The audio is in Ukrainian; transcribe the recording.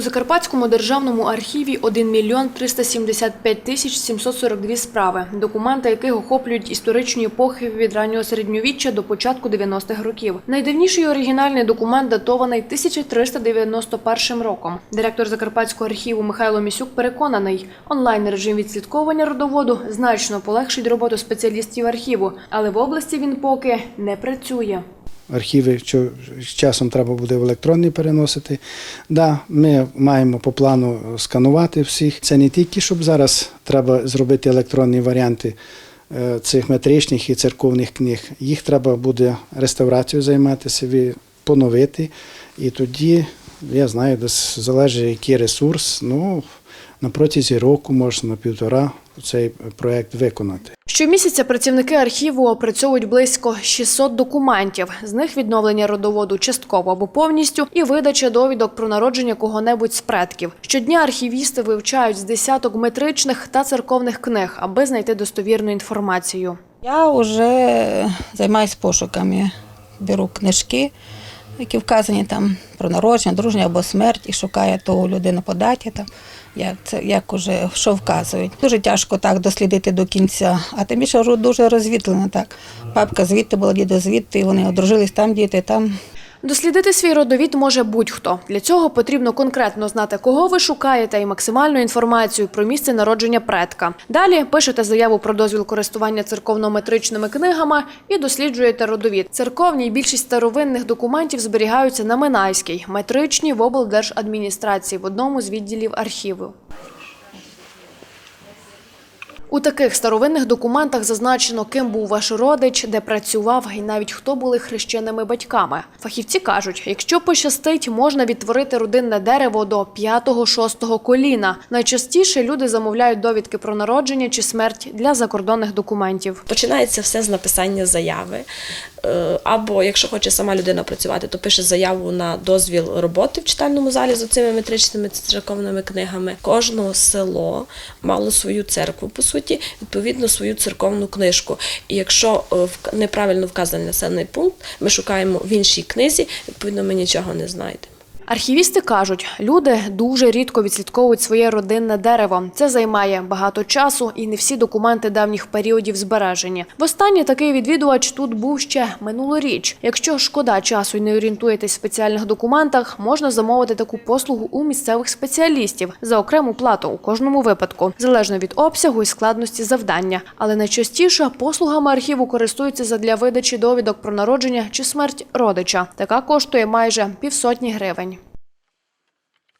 У Закарпатському державному архіві 1 мільйон 375 тисяч 742 справи, документи яких охоплюють історичні епохи від раннього середньовіччя до початку 90-х років. Найдавніший оригінальний документ датований 1391 роком. Директор Закарпатського архіву Михайло Місюк переконаний, онлайн режим відслідковування родоводу значно полегшить роботу спеціалістів архіву, але в області він поки не працює. Архіви що з часом треба буде в електронний переносити. Да, ми маємо по плану сканувати всіх. Це не тільки, щоб зараз треба зробити електронні варіанти е, цих метричних і церковних книг. Їх треба буде реставрацією займатися, ви- поновити. І тоді, я знаю, десь залежить який ресурс. Ну, на протязі року, може, на півтора цей проєкт виконати. Щомісяця працівники архіву опрацьовують близько 600 документів. З них відновлення родоводу частково або повністю і видача довідок про народження кого-небудь з предків. Щодня архівісти вивчають з десяток метричних та церковних книг, аби знайти достовірну інформацію. Я вже займаюся пошуками. Беру книжки, які вказані там про народження, друження або смерть, і шукає ту людину по даті, там, як, це, як уже, що вказують. Дуже тяжко так дослідити до кінця, а тим більше дуже розвітлено так. Папка звідти була, діда звідти, вони одружились там діти, там Дослідити свій родовід може будь-хто. Для цього потрібно конкретно знати, кого ви шукаєте, і максимальну інформацію про місце народження предка. Далі пишете заяву про дозвіл користування церковно-метричними книгами і досліджуєте родовід. Церковні й більшість старовинних документів зберігаються на Минайській, метричні в облдержадміністрації в одному з відділів архіву. У таких старовинних документах зазначено, ким був ваш родич, де працював і навіть хто були хрещеними батьками. Фахівці кажуть, якщо пощастить, можна відтворити родинне дерево до 5-6 коліна. Найчастіше люди замовляють довідки про народження чи смерть для закордонних документів. Починається все з написання заяви. Е, Або якщо хоче сама людина працювати, то пише заяву на дозвіл роботи в читальному залі з цими метричними церковними книгами. Кожне село мало свою церкву, по суті, відповідно свою церковну книжку. І якщо е, неправильно вказаний населений пункт, ми шукаємо в іншій книзі, відповідно, ми нічого не знайдемо. Архівісти кажуть, люди дуже рідко відслідковують своє родинне дерево. Це займає багато часу, і не всі документи давніх періодів збережені. Востаннє такий відвідувач тут був ще минулоріч. Якщо шкода часу і не орієнтуєтесь в спеціальних документах, можна замовити таку послугу у місцевих спеціалістів за окрему плату у кожному випадку, залежно від обсягу і складності завдання. Але найчастіше послугами архіву користуються задля видачі довідок про народження чи смерть родича. Така коштує майже півсотні гривень.